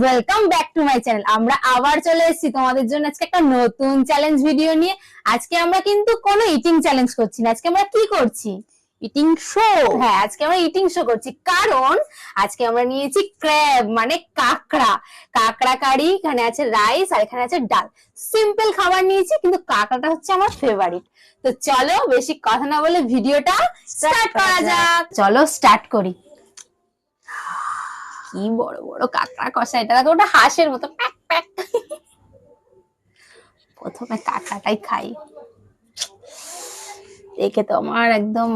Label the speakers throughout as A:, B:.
A: Welcome back to my channel আমরা আবার চলে এসেছি তোমাদের জন্য আজকে একটা নতুন চ্যালেঞ্জ ভিডিও নিয়ে। আজকে আমরা কিন্তু কোনো ইটিং চ্যালেঞ্জ করছি না। আজকে আমরা কি করছি? ইটিং শো হ্যাঁ আজকে আমরা ইটিং শো করছি। কারণ আজকে আমরা নিয়েছি ক্র্যাব মানে কাঁকড়া। কাঁকড়া কারি এখানে আছে রাইস আর এখানে আছে ডাল। সিম্পল খাবার নিয়েছি কিন্তু কাঁকড়াটা হচ্ছে আমার ফেভারিট তো চলো বেশি কথা না বলে ভিডিওটা স্টার্ট করা যাক। চলো স্টার্ট করি। কি বড় বড় কাঁকড়া কষা, এটা দেখো ওটা হাঁসের মতো, প্যাক প্যাক। প্রথমে কাঁকড়াটাই খাই। দেখে তো আমার একদম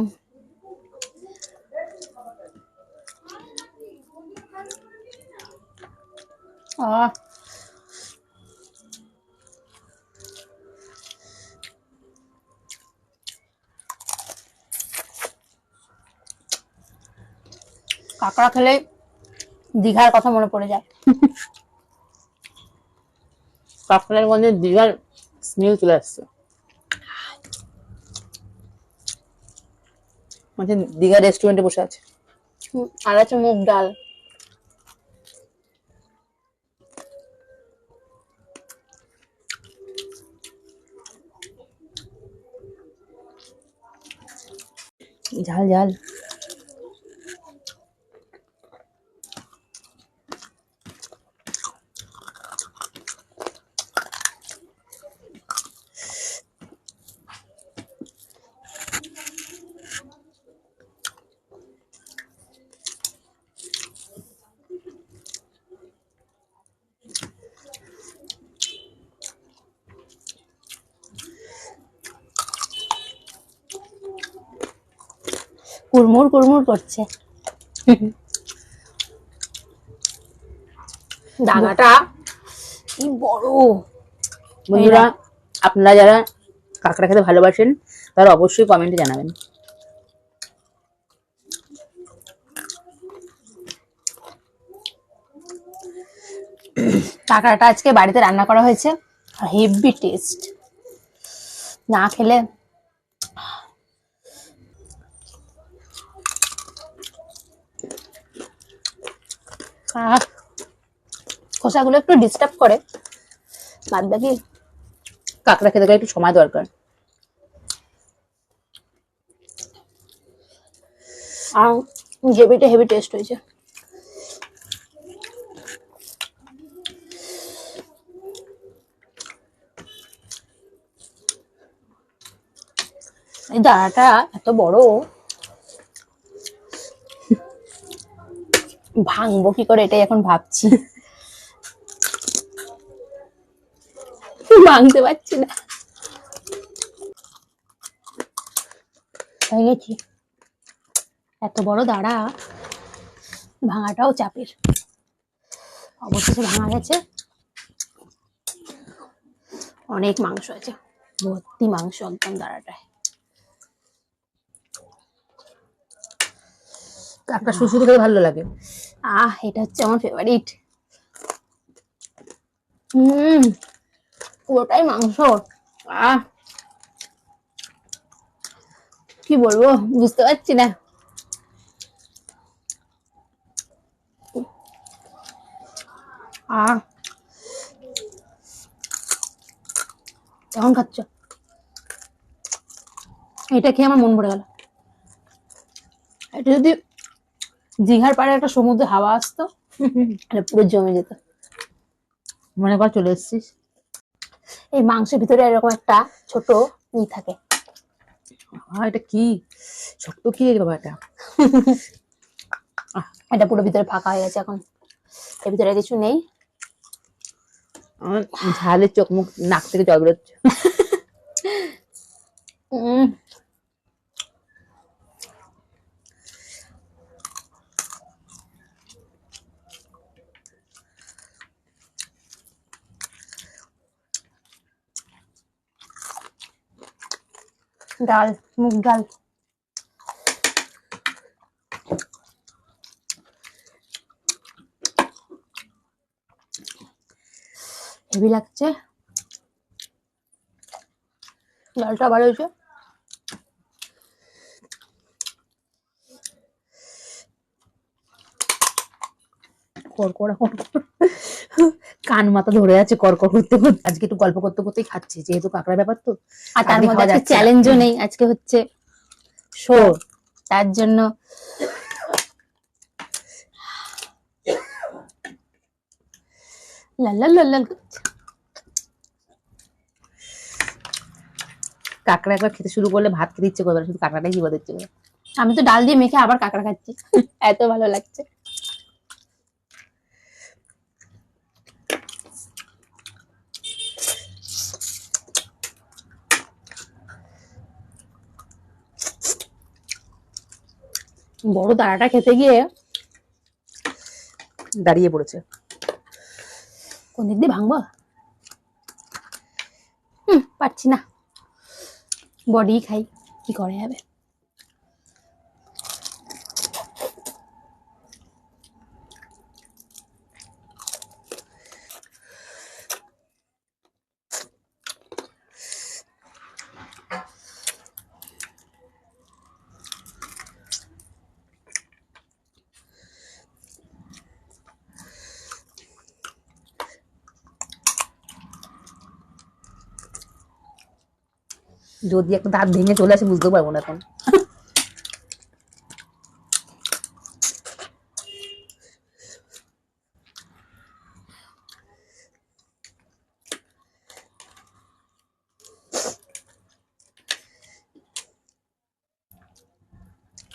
A: কাঁকড়া খেলে দীঘার কথা মনে পড়ে যায়।
B: কাঁকড়ার গন্ধে দীঘার স্মেল চলে আসছে। মানে দীঘা রেস্টুরেন্টে বসে আছে।
A: আর আছে মুগ ডাল।
B: ঝাল ঝাল।
A: কুড়মুড় কুড়মুড় করছে। দানাটা কি বড়।
B: বন্ধুরা আপনারা যারা কাঁকড়া খেতে ভালোবাসেন তারা অবশ্যই কমেন্টে জানাবেন।
A: কাঁকড়াটা আজকে বাড়িতে রান্না করা হয়েছে। Heavy taste. না খেলে খোসাগুলো একটু ডিস্টার্ব করে। বাদ বাকি
B: কাঁকড়া খেতে গেলে একটু সময় দরকার।
A: আর হেভি টেস্ট হয়েছে। এই দাঁড়াটা এত বড় ভাঙবো, কি করে? এটাই এখন ভাবছি। ভাঙতে পারছি না। হয়ে গেছি। এত বড় দাঁড়া। ভাঙাটাও চাপের। অবশেষে ভাঙা গেছে। অনেক মাংস আছে। ভর্তি মাংস একদম দাঁড়াটায়।
B: শুশুতে খেতে ভালো লাগে।
A: আহ, এটা হচ্ছে আমার ফেভারিট হুম, পুরোটাই মাংস। আহ, কি বলব, বুঝতে পারছি না। আহ, কেমন খাচ্ছ? এটা খেয়ে আমার মন ভরে গেল। এটা যদি দীঘার পাড়ে একটা সমুদ্রে হাওয়া আসতো পুরো জমে যেত।
B: মনে কর চলে এসেছিস।
A: এই মাংসের ভিতরে এরকম একটা ছোট ই থাকে।
B: এটা কি? ছোট্ট কি বাবা এটা?
A: এটা পুরো ভিতরে ফাঁকা হয়ে গেছে এখন। এর ভিতরে কিছু নেই।
B: ঝালের চোখ মুখ নাক থেকে জল বেরোচ্ছে।
A: ডাল মুগ ডাল। হেভি লাগছে। ডালটা ভালো হয়েছে
B: কড়কড়া কড়কড়া। কান মাথা ধরে আছে কর কর করতে করতে। আজকে একটু গল্প করতে করতেই খাচ্ছি যেহেতু কাঁকড়া ব্যাপার তো।
A: আর তার মধ্যে আজকে চ্যালেঞ্জও নেই আজকে হচ্ছে শো তার জন্য
B: কাঁকড়া একবার খেতে শুরু করলে ভাত খেতে ইচ্ছে করবে শুধু কাঁকড়াটাই ইচ্ছে করবে
A: আমি তো ডাল দিয়ে মেখে আবার কাঁকড়া খাচ্ছি। এত ভালো লাগছে। বড় দাঁড়াটা খেতে গিয়ে
B: দাঁড়িয়ে পড়েছে।
A: কোন দিক দিয়ে ভাঙবো? হুম পারছি না। বডি খাই কি করে যাবে?
B: যদি একটা দাঁত ভেঙে চলে আসে বুঝতে পারব না এখন।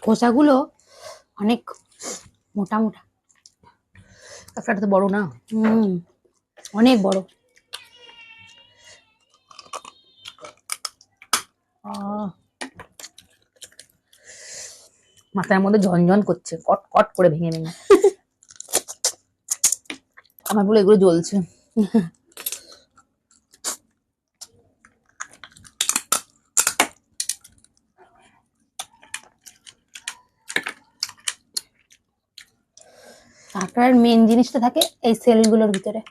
A: খোসাগুলো অনেক মোটা মোটা।
B: কাঁকড়াটা তো বড় না?
A: হুম অনেক বড়
B: আহ। মাথার মধ্যে ঝনঝন করছে, কট কট করে ভেঙে ভেঙে। আমার বলে এগুলো জ্বলছে।
A: কাঁকড়ার মেন জিনিসটা থাকে এই সেলগুলোর ভিতরে।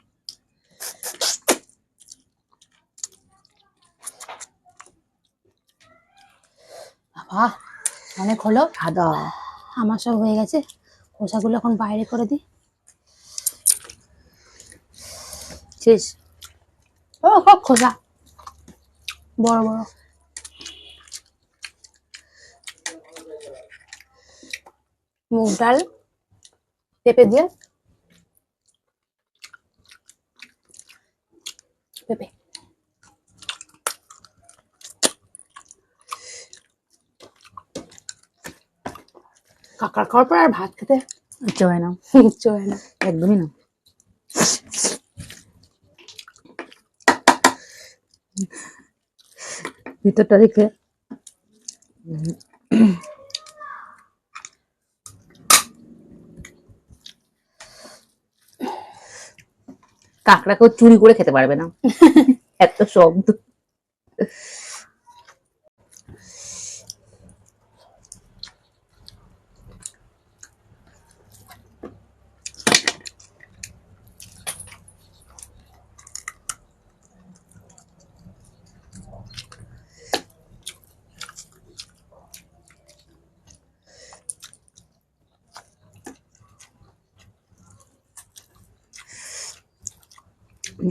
A: বাবা অনেক হলো
B: সাদা
A: আমার সব হয়ে গেছে। খোসাগুলো এখন বাইরে করে দিই।
B: শেষ।
A: ও সব খোসা। বড় বড়। মুগ ডাল পেঁপে দিয়ে পেঁপে কাঁকড়া খাওয়ার পর আর ভাত খেতে?
B: ইচ্ছে হয় না
A: ইচ্ছে হয় না
B: একদমই না ভিতরটা দেখে। কাঁকড়া কেউ চুরি করে খেতে পারবে না। এত শব্দ।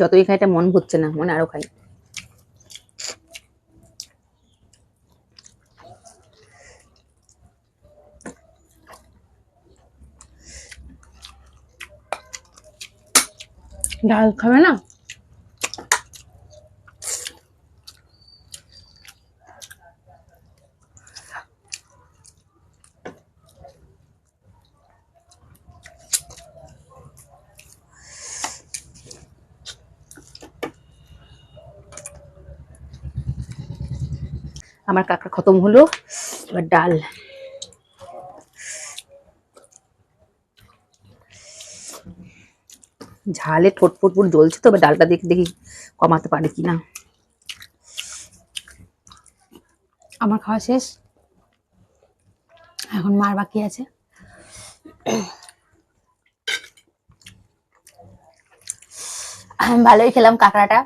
B: যতই খাই এটা মন ভরছে না মনে আরও খাই।
A: ডাল খাবে না?
B: আমার কাঁকড়া খতম হলো, এবার ডাল। ঝালে ঠোঁট ফুট ফুট জ্বলছে তো ডালটা দেখি দেখি কমাতে পারে কিনা।
A: আমার খাওয়া শেষ? এখন মার বাকি আছে। আমি ভালোই খেলাম কাঁকড়াটা।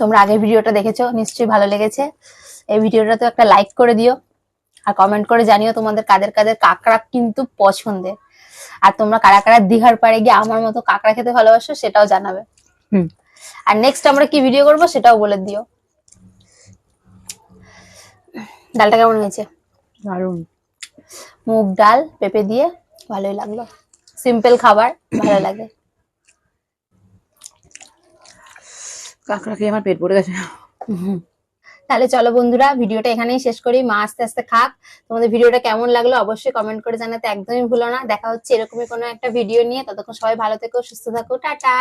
A: তোমরা আগের ভিডিওটা দেখেছ, নিশ্চয়ই ভালো লেগেছে। এই ভিডিওটা তো একটা লাইক করে দিও আর কমেন্ট করে জানিও তোমাদের কাদের কাদের কাঁকড়া কিন্তু পছন্দের। আর তোমরা কারা কারা দীঘার পাড়ে গিয়ে আমার মতো কাঁকড়া খেতে ভালোবাসো সেটাও জানাবে।
B: হুম।
A: আর নেক্সট আমরা কি ভিডিও করব সেটাও বলে দিও। ডালটা কেমন হয়েছে?
B: দারুণ।
A: মুগ ডাল পেঁপে দিয়ে ভালোই লাগল। সিম্পল খাবার ভালো লাগে।
B: কাঁকড়া খেয়ে আমার পেট ভরে গেছে।
A: তাহলে চলো বন্ধুরা, ভিডিওটা এখানেই শেষ করি। মা আস্তে আস্তে খাক। তোমাদের ভিডিওটা কেমন লাগল অবশ্যই কমেন্ট করে জানাতে একদমই ভুলো না। দেখা হচ্ছে এরকমই কোনো একটা ভিডিও নিয়ে। ততক্ষণ সবাই ভালো থেকো, সুস্থ থাকো। টাটা!